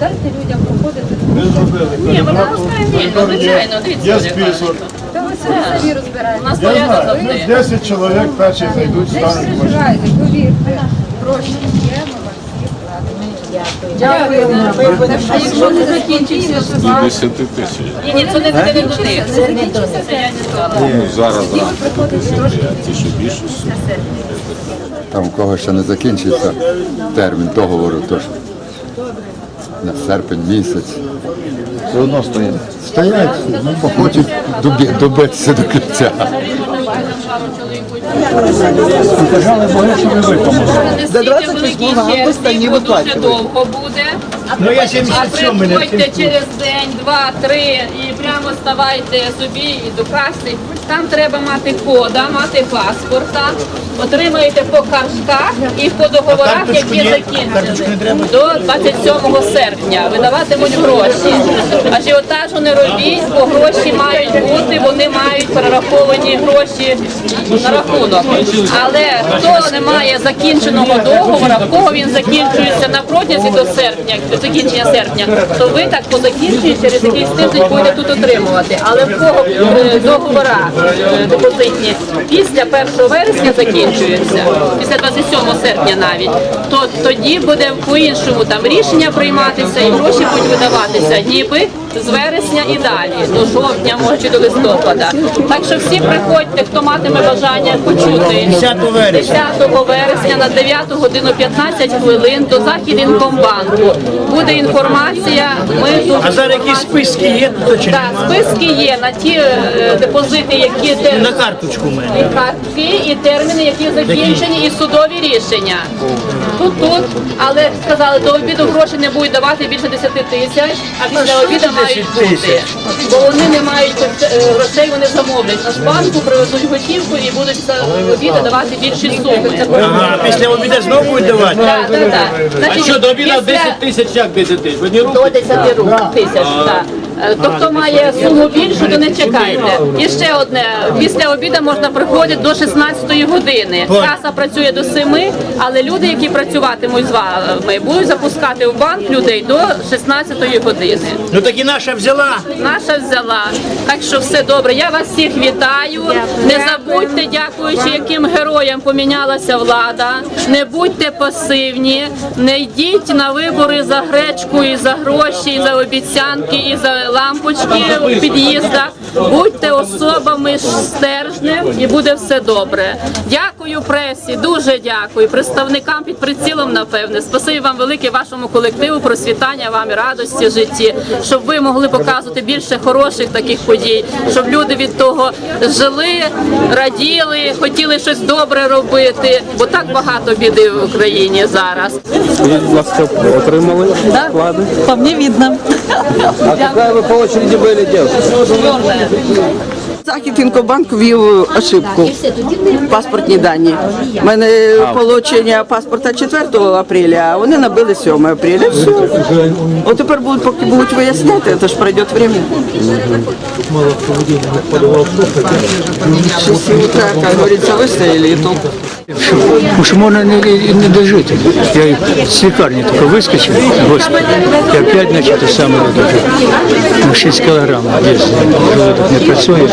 Дайте людям проходити. Ми зробили. Ні, ми пропускаємо вільно, звичайно. Дивіться, Є список. Та ви самі розбираєте. У нас Я порядок знаю, завжди. 10 чоловік перші зайдуть, стануть переживайте, повірте. Гроші є, ми вам всі платимо. Дякую. А якщо не закінчиться, До 10 тисяч. Ні, ні, це не не до них. це закінчиться, не. Ну, зараз зранку приходите 10, а ті, що більше. Там у кого ще не закінчиться термін договору, тож на серпень місяць. Все одно стоїть. Стоять, ну, хочуть добитися до кінця. Настільки великий черзі, бо дуже довго буде. Ну я А 77 мене. приходьте через день, два, три і прямо ставайте собі і до каси. Там треба мати кода, мати паспорта, отримаєте по картках і по договорах, які закінчені. До 27 серпня видаватимуть гроші. Ажіотажу не робіть, бо гроші мають бути, вони мають перераховані гроші на рахунок. Але хто не має закінченого договору, в кого він закінчується на протязі до серпня, до закінчення серпня, то ви так по закінченню через якийсь тиждень будете тут отримувати. Але в кого е, договора е, депозитні після 1 вересня закінчуються, після 27 серпня навіть, то тоді буде по-іншому там рішення прийматися і гроші будуть видаватися, ніби з вересня і далі, до жовтня, може до листопада. Так що всі приходьте, хто матиме бажання почути 10 вересня. 10 вересня на 9 годину 15 хвилин до Західінкомбанку. Буде інформація. Ми тут А зараз якісь списки є, то чи так, списки є на ті е, депозити, які На карточку в і картки, і терміни, які закінчені, і судові рішення. Тут тут, але сказали, до обіду гроші не будуть давати більше 10 тисяч, а після обіду мають бути. Бо вони не мають е, грошей, вони замовлять. Нацбанку привезуть готівку і будуть за обіду давати більші суми. Ага, після обіду знову будуть давати? Так, так, так. Значить, Що до обіду після- 10 тисяч, як 10 тисяч? В одні руки? до 10 рук тисяч. Так. Е, То, хто має суму більшу, то не чекайте. І ще одне, після обіду можна приходити до 16 години. Каса працює до 7, але люди, які працюватимуть з вами, будуть запускати в банк людей до 16 години. Ну так і наша взяла. Наша взяла. Так що все добре. Я вас всіх вітаю. Не забудьте, дякуючи, яким героям помінялася влада. Не будьте пасивні, не йдіть на вибори за гречку і за гроші, і за обіцянки, і за лампочки в під'їздах. Будьте особами стержнем і буде все добре. Дякую пресі, дуже дякую. Представникам під прицілом, напевне. Спасибі вам велике вашому колективу, просвітання вам і радості в житті, щоб ви могли показувати більше хороших таких подій, щоб люди від того жили, раділи, хотіли щось добре робити, бо так багато біди в Україні зараз. Будь ласка, отримали вклади? По мне видно. А какая вы по очереди были делать? Захід Інкобанк ввів ошибку. Паспортні дані. У мене получення паспорта 4 апреля, а вони набили 7 апреля. Все. От тепер будуть, поки будуть виясняти, це ж пройде время. С 6 утра, как говорится, выстояли и толку. Уж можно не, не дожить. Я с лекарни только выскочил, господи, и опять, значит, это самое, вот это, 6 килограмм вес, желудок не працює.